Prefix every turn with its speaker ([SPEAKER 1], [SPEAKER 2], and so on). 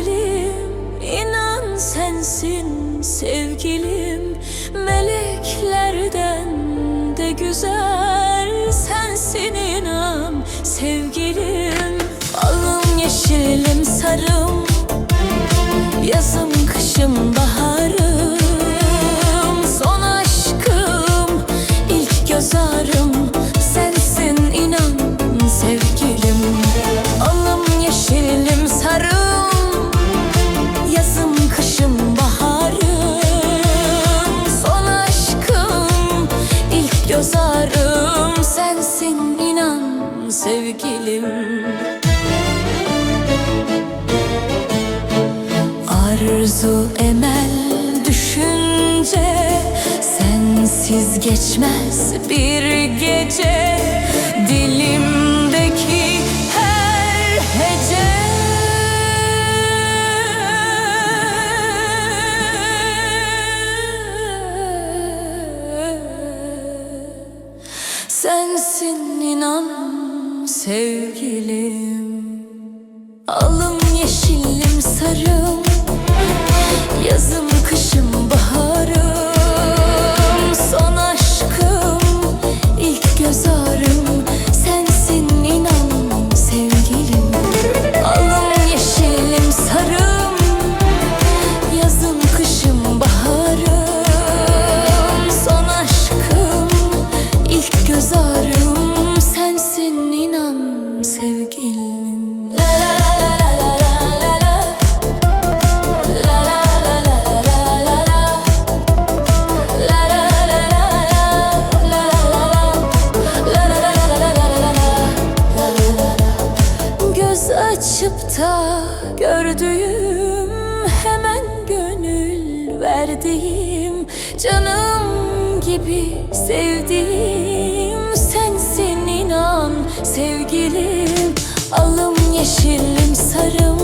[SPEAKER 1] güzelim inan sensin sevgilim. Meleklerden de güzel sensin inan sevgilim. Sevgilim. Arzu, emel, düşünce Sensiz geçmez bir gece. Dilimdeki her hece. Sensin inan sevgilim. Alın gördüğüm hemen gönül verdiğim canım gibi sevdiğim sensin inan sevgilim. Alım yeşilim sarım